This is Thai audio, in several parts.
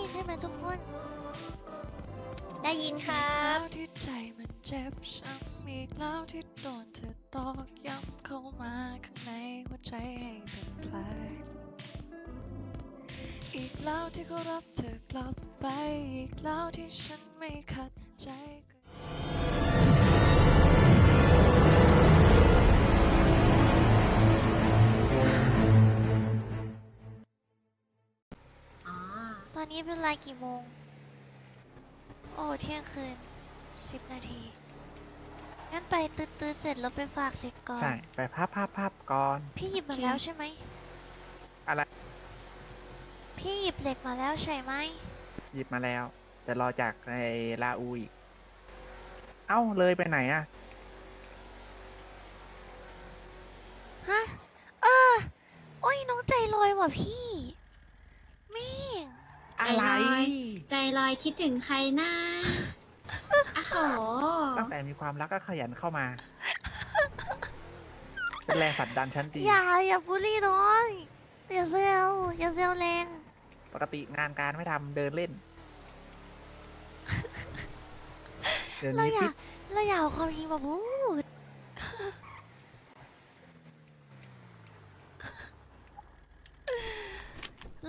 ยินใช่ไหมทุกคน ได้ยินครับที่ใจมันเจ็บช้ำอีกแล้วที่โดนเธอตอกย้ำเข้ามาข้างในหัวใจให้เป็นแผลอีกแล้วที่เขารับเธอกลับไป อีกแล้วที่ฉันไม่ขัดใจ นนี้เป็นเวลากี่โมง โอ้เที่ยงคืนสิบนาที งั้นไปตืดๆเสร็จแล้วไปฝากเล็กก่อน ใช่ ไปพับพับพับก่อน พี่หยิบมาแล้วใช่ไหมอะไร พี่หยิบเหล็กมาแล้วใช่ไหม หยิบมาแล้ว แต่รอจากในลาอูอีก เอ้า เลยไปไหนอะฮะ เออ โอ้ยน้องใจลอยว่ะพี่แม่ง อะไร ใจ ลอยคิดถึงใครนะอ้าวโหตั้งแต่มีความรักก็ขยันเข้ามา เป็นแรงฝัดดันชั้นดี อย่าอย่าบูลลี่น้องอย่าเซลอย่าเซลแรงปกติงานการไม่ทำเดินเล่น เดินเรานี้อฟิยากตเราอยากเอาความจริงมาพูด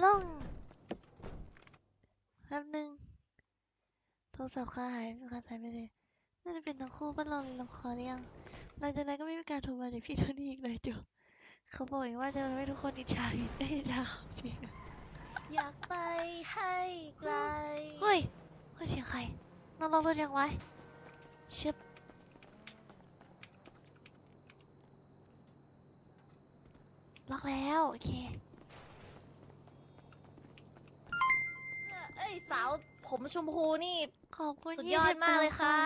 ลงแป๊บนึงโทร ศัพท์ค่าหายค่าใช้ไม่ได้น่าจะเป็นทั้งคู่บ้านเราเลยลำคอหรือยังหลังจากนั้นก็ไม่มีการโทรมาจากพี่โทนี่อีกเลยจูเขาบอกเองว่าจะทำให้ทุกคนอิจฉาได้อิจฉาเขาจริงอยากไปให้ไกลเฮ้ยเฮ้ยเสียงใครน้องลองรถยังไว้ชึบล็อกแล้ว โอเคเอ้ยสาวผมชมพูนี่ ขอบคุณสุดยอด20มากเลยค่ะ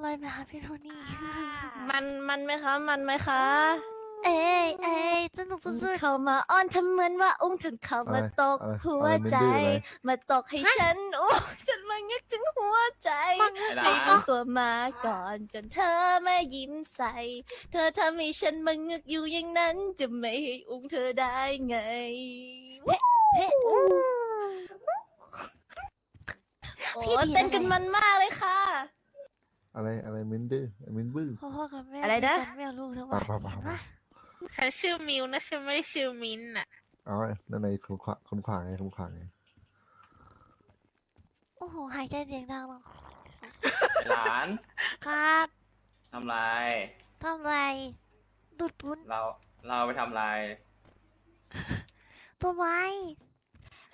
เลยไปหาพี่โทนี่มันมันไหมคะ มันไหมคะ เอ้ยเอ้ยสนุกสุด เข้ามาอ้อนทำเหมือนว่าอุ้งถึงเขามาตกอะไรหัวอะไรใจ อะไรมาตกให้ฉันโอ้ฉันมานึกถึงหัวใจๆมังงึกไอ้หลาเลยนก็ ตัวมาก่อนจนเธอมายิ้มใส่ เธอทำให้ฉันมางึกอยู่อย่างนั้น จะไม่ให้อุ้งเธอได้ไงเฮ้ย โอ้พี่ดีเต้นอะไรกันมันมากเลยค่ะ อะไรอะไรมินดื้อมินบื้อ พ่อพ่อกับแม่อะไรนะตีกัไม่เอาลูกทั้งวันป่าวป่าวเห็นป่าวปะฉันชื่อมิวนะฉันไม่ได้ชื่อมินน่ะเอาไว้นั่นในคนขวาคนขวาไงคนขวาไงโอ้โหหายใจเสียงดังเนาะหลานครับทำไรทำไรดูดปุ้นเราเราไปทำไรตัวไม้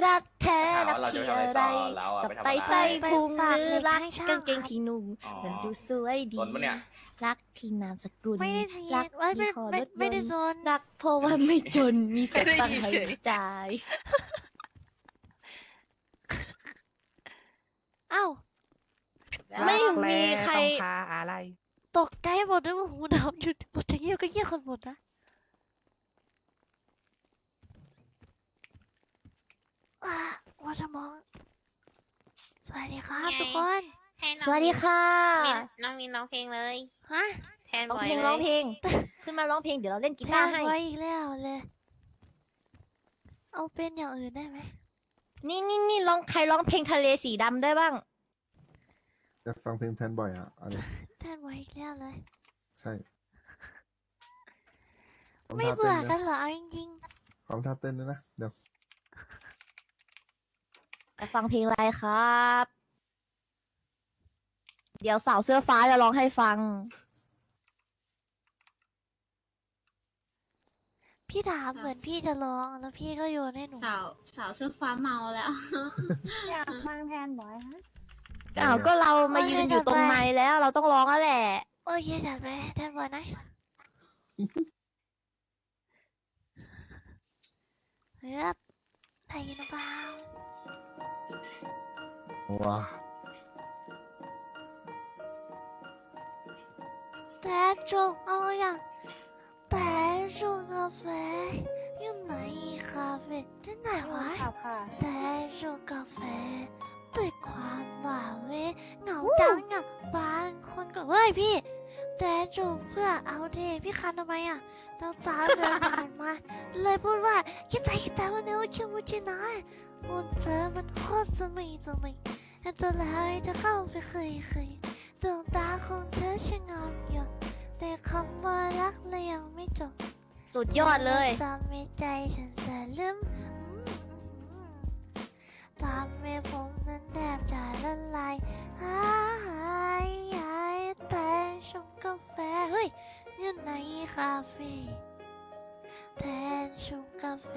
รักแท้ถามรักว่าเราจะที่ไปทำอะไรอะไรต่อเราอะกับไปทำไปอะไรใส่พุงไปฝากหรือเด็กรักให้ช่างกางเกงครับที่นุ่งอ๋อมันดูสวยดีสนปะเนี่ยรักที่นามสกุลไม่ได้เทียรันเอ้ยไม่ที่คอไม่รถยไม่ได้นต์โซนรักเพราะว่าไม่จนมีสตังค์ให้ไม่ได้ยินเฉยจ่ายเอ้าไม่รักมีแลใครต้องพาอะไร ตกใจหมดด้วยว่าหูดับหยุดหมดจะเยี่ยวก็เยี่ยวคนหมดนะ อ่าว่าจะมอง สวัสดีครับไงทุกคน ให้น้องสวัสดีค่ะมินน้องมินร้องเพลงเลย ฮะแทนร้องบ่อยเพลงเลยร้องเพลง ขึ้นมาร้องเพลงเดี๋ยวเราเล่นกีแทตาร์นให้ ไว้อีกแล้วเลย เอาเป็นอย่างอื่นได้ไหม นี่นี่นี่ร้องใครร้องเพลงทะเลสีดำได้บ้าง อยากฟังเพลงแทนบ่อยอะเอะไรแทนไว้อีกแล้วเลย ใช่พร้อไม่ท่าเบื่อต้กันนะเหรอ เอาจริงพร้อมท่าเต้นด้วยนะ เดี๋ยว จะฟังเพลงอะไรครับ เดี๋ยวสาวเสื้อฟ้าจะร้องให้ฟังๆพี่ถามเหมือนพี่จะร้องแล้วพี่ก็โยนให้หนู สาวสาวเสื้อฟ้าเมาแล้ว อยากฟังแทนบ่อยฮะอ้าวก็เรามายืนอยู่ตรงไม้แล้วเราต้องร้องแล้วแหละ โอเคจัดไปแทนบอลนะเฮ้ยได้ยินหรือเปล่า ว้าแต่จงเอาอย่างแต่จงกาแฟอยู่ไหนคาเฟ่ที่ไหนวะค่ะค่ะแต่จงกาแฟด้วยความหวาเวเหงาจังอะบางคนก็เฮ้ยพี่แต่จงเพื่อเอาเทพี่คันทำไมอะตอนสาวเดินผ่านมา เลยพูดว่าคิดแต่คิดแต่ว่าวันนี้ชิมุชินะ วันเธอมันโคตรสมัยสมัยอันตรายจะเข้าไปเคยเคยดวงตาของเธอช่างงามหยดแต่คำว่ารักเลยยังไม่จบสุดยอดเลยตามในใจฉันแสนลืมอืมอืมอืมตามในผมนั้นแทบจะละลายหายหายแต่ชงกาแฟเฮ้ยเงื่อนในคาเฟ่แทนชงกาแฟ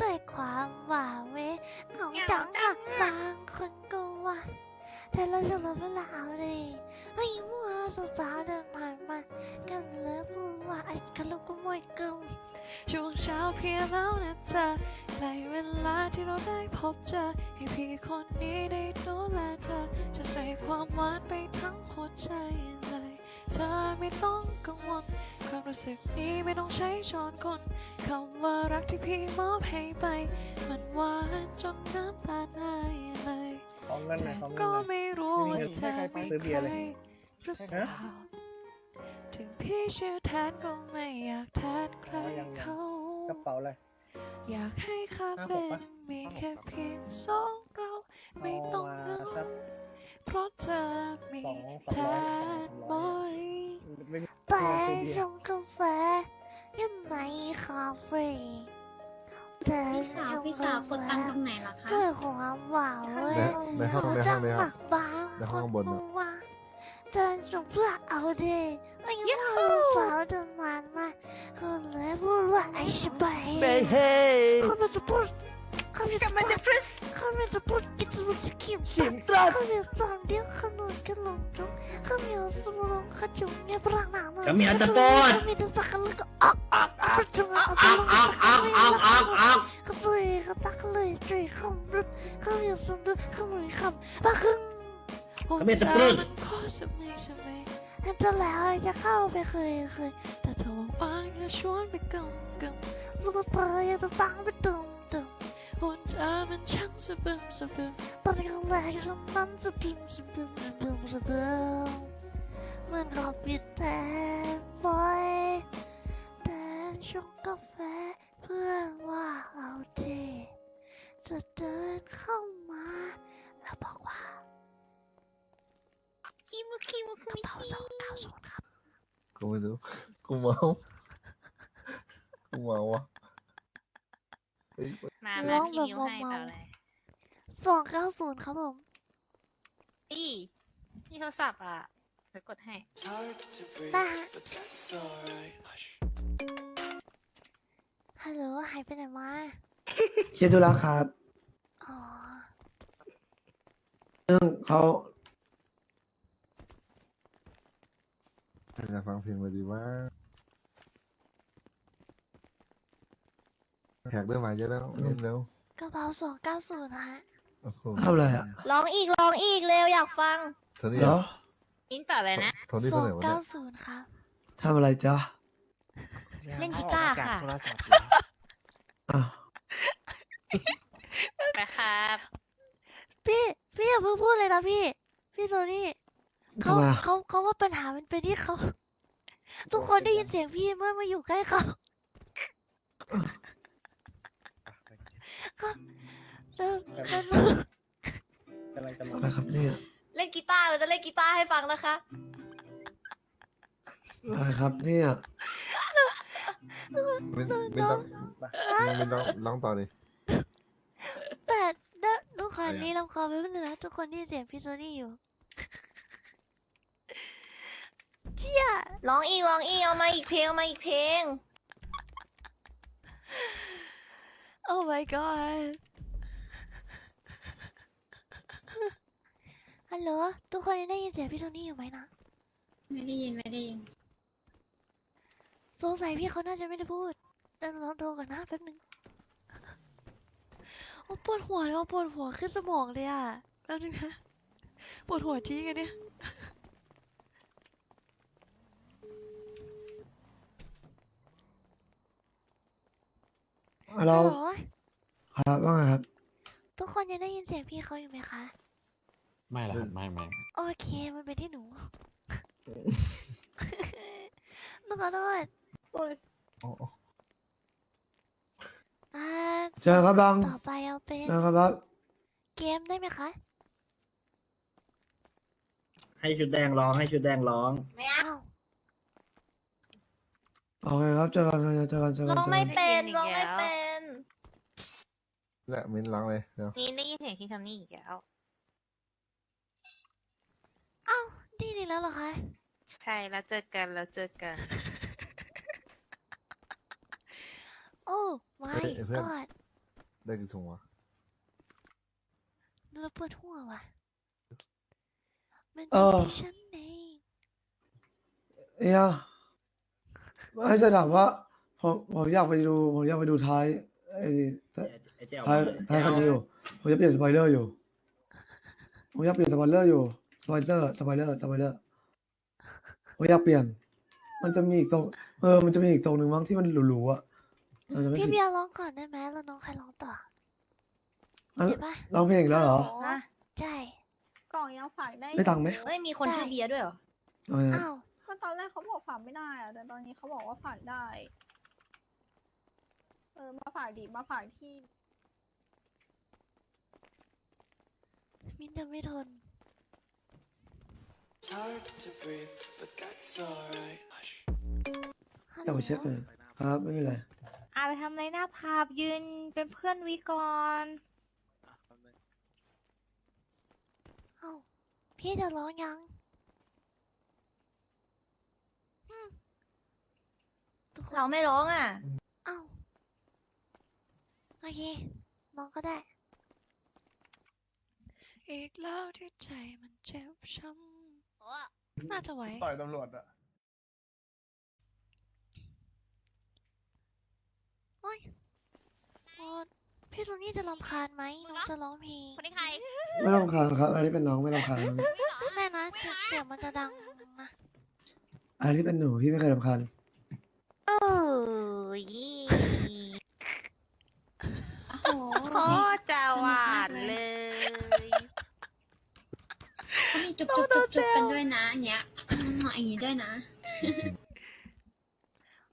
ด้วยความหวาเวเหงาจังอะบางคนก็ว่าแต่เราจะรับเวลาเอาเลยเฮ้ยมั่วเราสาวเดินผ่านมากันเลยพูดว่าไอ้กันลูกกมวยกึมช่วงเช้าเพียงแล้วนะเธอใกล้เวลาที่เราได้พบเจอให้พี่คนนี้ได้ดูแลเธอ จะใส่ความหวานไปทั้งหัวใจเลย เธอไม่ต้องกังวล ความรู้สึกนี้ไม่ต้องใช้ช้อนคนคำว่ารักที่พี่มอบให้ไป มันหวานจนน้ำตาไหลเลยของเงินหน่แต่อยของเงินก็หน่อยไม่รู้ไม่มีว่าเธอใครฟังมีซื้อใคเบียร์รเลยหรือเปล่าถึงพี่ชื่อแทนก็ไม่อยากแทนใครเอายังไงเขากระเป๋าเลย อยากให้คาเฟ่ห้าหกปะนั้นมีแค่เพียงสองเราไม่ต้องเหเอางามาสักเพราะเธอมีสองสแทองร้อย ชงกาแฟยังในคาเฟ่แต่พี่สาวพี่สาวแฟกดตังค์ตรงไหนล่ะคะด้วยความหวานเว้ยในห้องในห้องในห้องบางในห้องข้างบนคน่ะว่าเดินจงพื่อเอาดไอ้ยว่าสาวเดินมามาคนเลยพูดว่าไอ้ชิบเฮ้เฮ้เขาไม่จะพูดเขาไม่จะพรึสเขาไม่จะพูดกินสมุนเขียมขิมตรัสเขามีสามเดียวขนมกันลงจงเขามีสมองขจุงเนี่ยปรางหนามาเขามีอัตโปดเขามีแต่สักแล้วก็อักอักอักจง อักอักอักอักอักอักอักเขาเลยเขาตักเลยใจคำรุดเขามีสมดุลเขามีคำบางครึ่งเขามีแต่ปลื้มมันก็สมัยสมัยนั่นก็แล้วจะเข้าไปเคยเคยแต่เธอว่างๆจะชวนไปกึ่มกึ่มลูกเตยจะฟังไปตึงตึงหุ่นเธอมันช่างสะบึมสะบึมตอนนี้ก็แรงฉันนั้นจะพิมพ์สบิมสบิมสบิม มันก็ปิดแต่บอยแต่ชงกาแฟเพื่อนว่าเอาเทจะเดินเข้ามา แล้วบอกว่าคิมุคิมุคุกระมิเป๋าสองเก้าศูนย์ครับ กูไม่รู้ กูเมา กูเมาวะเฮ้ยมามาพี่มิวให้เปล่าอะไรสองเก้าศูนย์ครับผมนี่นี่โทรศัพท์อะเดี๋ยวกดให้ได้ฮะฮัลโหลหายไปไหนมา เชียร์ธุระครับ อ๋อ เรื่องเขาอยากฟังเพลงเลยดีว่าแขกเริ่มมาเยอะแล้วเล่นแล้วกระเป๋าสองเก้าศูนย์ฮะ โอ้โหทำอะไรอะ ร้องอีกร้องอีกเร็วอยากฟังโทนี่เหรอ มินเปล่าอะไรนะ โทนี่สคอนงไหนวะเก้าเนี่ยศูนย์ครับ ทำอะไรจ๊ะเล่นกีตาร์ค่ะ เอออกมจากโทรศัพท์แล้วอ้าวไปครับ พี่ พี่อย่าเพิ่งพูดเลยนะพี่ พี่โทนี่เขาทำไมเขาเขาว่าปัญหามันเป็นที่เขา ทุกคนได้ยินเสียงพี่เมื่อมาอยู่ใกล้เขาก็เริ่มเริ่มกำลังจะมาอะไรครับเนี่ย จะเล่นกีตาร์ให้ฟังนะคะ อะไรครับเนี่ยไม่ไม่ต้องไม่ต้องร้องต่อเลย แต่เด้อหนูขออะไรอะ นี้ลำคอไปเพื่อนงนะทุกคนได้ยินเสียงพี่โทนี่อยู่ เชี่ยร้องอีกร้องอีกเอามาอีกเพลงเอามาอีกเพลงโอ้ my god ฮัลโหลทุกคนยังได้ยินเสียงพี่โทนี่อยู่ไหมนะ ไม่ได้ยินไม่ได้ยินสงสัยพี่เขาน่าจะไม่ได้พูดเดี๋ยวหนูลองโทรก่อนนะแป๊บนึงโอ้ปวดหัวแล้วอะปวดหัวขึ้นสมองเลยอะแป๊บนึงนะปวดหัวจริงอะเนี่ยเราฮัลโหลครับว่าไงครับ ทุกคนยังได้ยินเสียงพี่เขาอยู่ไหมคะ ไม่ละครับไม่ไม่โอเค มันเป็นที่หนูหนูขอโทษอ๋ออ่าเจอครับบังต่อไปเอาเป็นนะครับบังเกมได้ไหมคะ ให้ชุดแดงร้องให้ชุดแดงร้องอ้าวโอเคครับเจอกันเจอกันเจอร้กันองเจอไม่กันเป็นร้องไม่เป็น แหละมิ้นร้องเลยเดี๋ยว นี่ได้ยินเสียงคิงคำนี้อีกแล้ว อ้าวดีดีแล้วเหรอคะ ใช่แล้วเจอกันแล้วเจอกัน โอ้ไม่กอดได้กี่ถุงวะเราปวดหัวว่ะ มันเออไม่ใช่ฉันเองเอ้ยให้จะถามว่าผมผมอยากไปดู ผมอยากไปดูท้ายไอ้นี่ไอ้เจ้าท้ายท้ายคันนี้อยู่ผมจะเปลี่ยนสปอยเลอร์อยู่ ผมอยากเปลี่ยนสปอยเลอร์อยู่ สปอยเลอร์สปอยเลอร์สปอยเลอร์ผมอยากเปลี่ยน มันจะมีอีกตรง เออ มันจะมีอีกตรงหนึ่งมั้งที่มันหรูๆอะเราจะไม่พี่ผิดเบียร์ร้องก่อนได้ไหมแล้วน้องใครร้องต่ออันเห็นปะร้องเพลงอีกแล้วเหรอฮะใช่กล่องยังฝากได้ได้ตังค์ไหมเฮ้ยมีคนชื่อเบียร์ด้วยเหรอ เอาไงอ้าวก็ตอนแรกเขาบอกฝากไม่ได้อะแต่ตอนนี้เขาบอกว่าฝากได้ เออมาฝากดิมาฝากที่มินจะไม่ทน ฮัลอยากโหลไปเช็คเลยครับไม่เป็นไรอาไปทำอะไรหน้าภาพยืนเป็นเพื่อนวิก่อนเอ้าพี่จะร้องยังอืมทุกคนเราไม่ร้องอะ เอ้าโอเคน้องก็ได้ อีกแล้วที่ใจมันเจ็บช้ำ น่าจะไหวต่อยตำรวจอะโอ้ยโอ๊ยพี่โทนี่จะรำคาญไหมน้องจะร้องเพลงคนนี้ใครไม่ต้องคานครับ อันนี้เป็นน้องไม่ต้องคานแม่นะเสียงเสียงมันจะดังนะอันนี้เป็นหนูพี่ไม่เคยรำคาญโอ้ยโอ้โหโคตรจะหวานเลยเขามี จุบจุบจุบจุบกันด้วยนะอันเนี้ยอืมอย่างนี้ด้วยนะ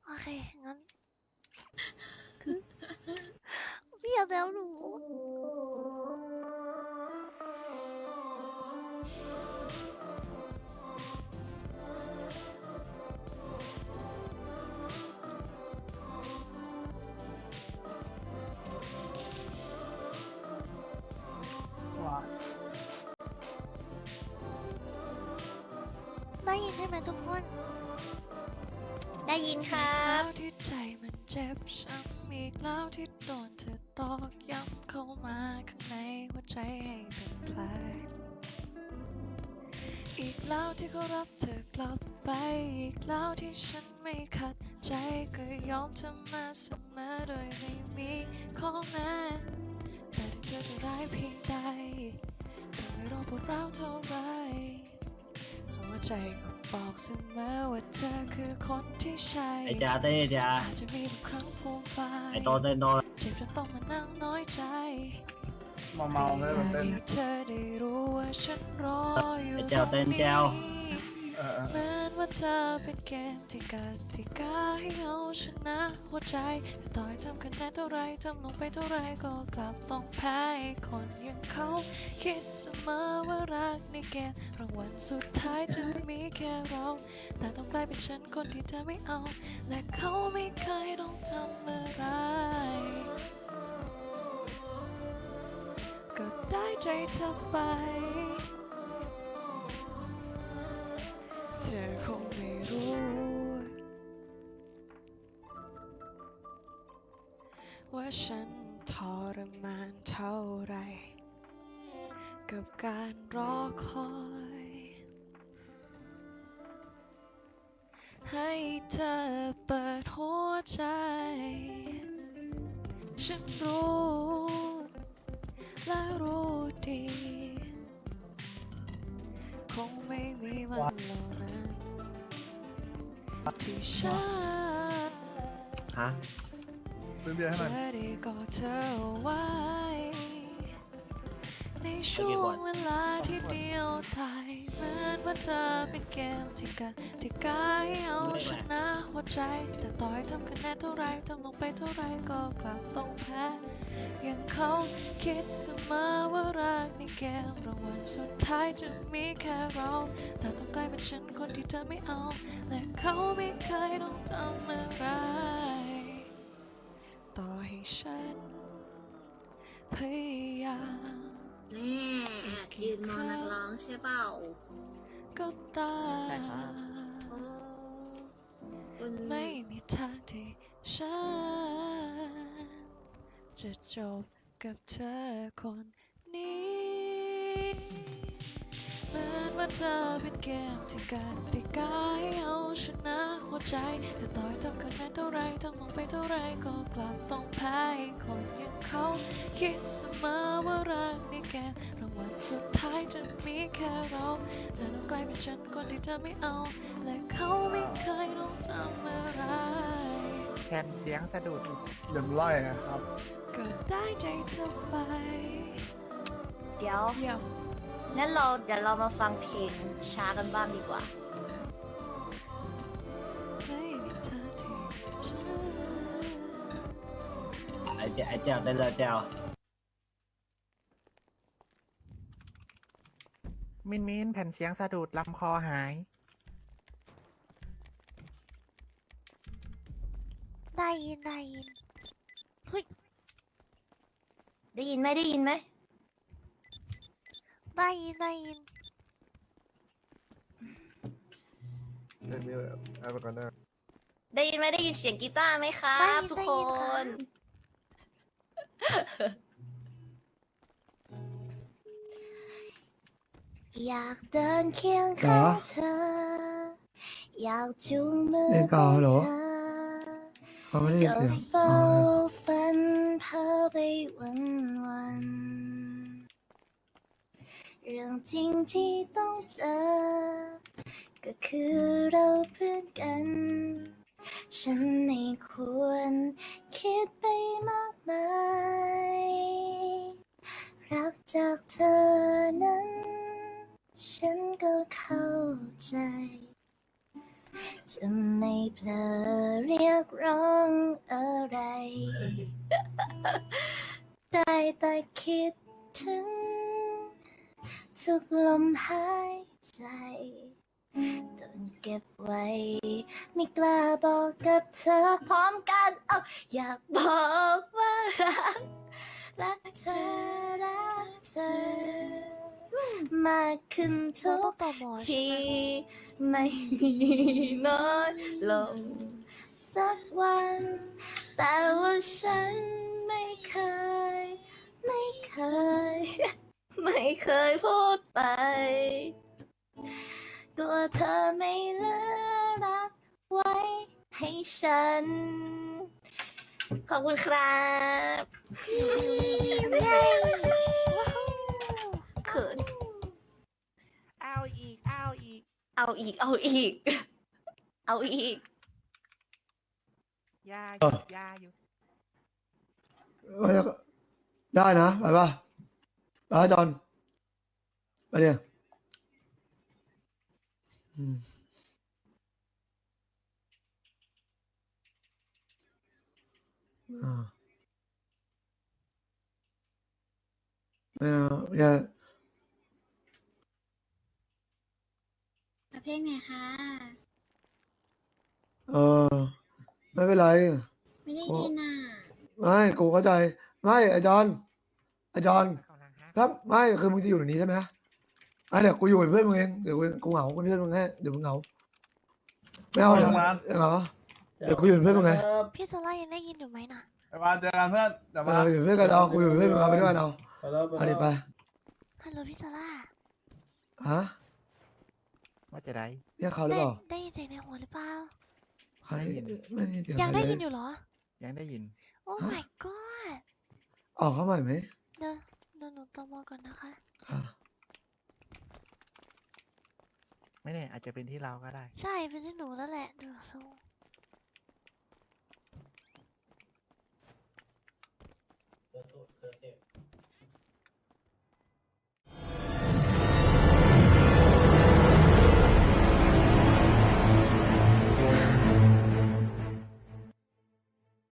โอเคงั้นพี่อย่าแซวหนู ช่ไหมทุกคน ได้ยินครับ ที่ใจมันเจ็บช้ำอีกแล้วที่โดนเธอตอกย้ำเข้ามาข้างในหัวใจให้เป็นแผลอีกแล้วที่เขารับเธอกลับไป อีกแล้วที่ฉันไม่ขัดใจก็ยอมเธอมาเสมอโดยไม่มีข้อแม้แต่ถึงเธอจะร้ายเพียงใดเธอไม่รู้ปวดร้าเท่าไรหัวใจก็ บอกเสมอว่าเธอคือคนที่ใช่ไอ้จ้าเต้จ้าอาจจะมีบางครั้งฟูมไฟายไอ้โตเต้นโตเจ็บจนต้องมานั่งน้อยใจเมาเมาๆไม่ได้มาเต้นให้เธอได้รู้ว่าฉันรออยู่ไอ้แจวเต้นแจวตรงนี้เออเออเหมือนว่าเธอเป็นเกมที่กติกาให้เอาชนะหัวใจต่อให้ทำคะแนน เท่าไรทำลงไปเท่าไรก็กลับต้องแพ้คนอย่างเขาคิดเสมอว่ารักในเกมรางวัลสุดท้ายจะมีแค่เรา แต่ต้องกลายเป็นฉันคนที่เธอไม่เอา และเขาไม่เคยต้องทำอะไรก็ได้ใจเธอไป เธอคงไม่รู้ ว่าฉันทรมานเท่าไร กับการรอคอย ให้เธอเปิดหัวใจ ฉันรู้และรู้ดี คงไม่มีวันเหล่านั้นที่ฉันฮะ ซื้อเบียร์ให้หน่อยได้กอดเธอเอาไว้ ในช่วงเวลาที่เดียวดายเหมือนว่าเธอเป็นเกมที่กติกาให้เอาชนะหัวใจ แต่ต่อให้ทำคะแนนเท่าไรทำลงไปเท่าไรก็กลับต้องแพ้เขาคิดเสมอว่ารักในเกมรางวัลสุดท้ายจะมีแค่เรา แต่ต้องกลายเป็นฉันคนที่เธอไม่เอา และเขาไม่เคยต้องทำอะไร ฉัน พยายามแน่ยืนมองนักร้องใช่เปล่าก็ตาใช่ครับโอ้คุณไม่มีทางที่ฉัน จะจบกับเธอคนนี้ เหมือนว่าเธอเป็นเกมที่การติกาให้เอาชนะหัวใจ แต่ต่อยทำคะแนนเท่าไรทำลงไปเท่าไรก็กลับต้องแพ้คนอย่างเขาคิดเสมอว่ารักในเกมรางวัลสุดท้ายจะมีแค่เราแต่ต้องกลายเป็นฉันคนที่เธอไม่เอา และเขาไม่เคยต้องทำอะไรแผ่นเสียงสะดุดเดี๋ยวไล่นะครับ ก็ได้ใจเธอไป เดี๋ยว เยี่ยม งั้นเราเดี๋ยวเรามาฟังเพลงช้ากันบ้างดีกว่าไม่มีทางที่ฉันไอ้เจ้าไอ้เจ้าได้แล้วเจ้ามินมินแผ่นเสียงสะดุดลำคอหาย ได้ยินได้ยินเฮ้ยได้ยินไหมได้ยินไหม ได้ยินได้ยินไม่มีอะไรเอาไปก่อนนะได้ยินไหมได้ยินเสียงกีตาร์ไหมครัได้บ ยินทุกได้คยินค่ะนอยากเดินเคียงข้างเธอ อยากจูงมือเล่นขกาองเหรอเธอเขาไม่ได้ยินก็เสียงเฝ้าอ๋อฝันเพ้อไปวันวัน จริงที่ต้องเจอ ก็คือเราเพื่อนกัน ฉันไม่ควรคิดไปมากมาย รักจากเธอนั้น ฉันก็เข้าใจ จะไม่เพลอเรียกร้องอะไร ได้แต่คิดถึง ทุกลมหายใจต้องเก็บไว้ ไม่กล้าบอกกับเธอพร้อมกัน เอาอยากบอกว่ารัก รักเธอ รักเธอ มากขึ้นทุกทีไมไม่มีน้อยลงสักวัน แต่ว่าฉันไม่เคย ไม่เคย ไม่เคยพูดไป ตัวเธอไม่เหลือรักไว้ให้ฉัน ขอบคุณครับเขินเอาอีก เอาอีก เอาอีก เอาอีก เอาอีก ยาอยุอดยาหยุดเอ้ยได้นะ ไปป่ะ ไปป่ะจอนไปเนี่ยอืมอ่าไม่เอาอย่าประเภทไหนคะ เออไม่เป็นไร ไม่ได้ยินอะ ไม่กูเข้าใจ ไม่ไอจอนไอจอนเข้าทางฮะ ครับไม่คือมึงจะอยู่ในนี้ใช่ไหมอะเดี๋ยวกูอยู่เป็นเพื่อนมึงเองเดี๋ยวกูกูเหงากูเป็นเพื่อนมึงให้เดี๋ยวมึงเหงาไม่เอาเดี๋ยวเหงาเดี๋ยวกูอยู่เป็นเพื่อนมึงไงพี่โซล่ายังได้ยินอยู่ไหมน่ะไปมาเจอกันเพื่อนเดี๋ยวเอมาออยู่เป็นเพื่อนกันเอากูอยู่เป็นเพื่อนมึงเอาไปด้วยเอาไปแล้วเอาดิไปฮัลโหลพี่โซล่าฮะว่าจะได้เรียกเขาหรือได้เปล่าได้ยินเสียงในหัวหรือเปล่าเขาได้ยินไม่ได้ยินเสียงยังใครได้เลยินอยู่เหรอ ยังได้ยิน โอ้ my god ออกเข้าใหม่ไหมเดี๋ยวเดี๋ยว หนูตอมอก่อนนะคะอะ ไม่แน่อาจจะเป็นที่เราก็ได้ ใช่เป็นที่หนูแล้วแหละดูทรงเธอเธอ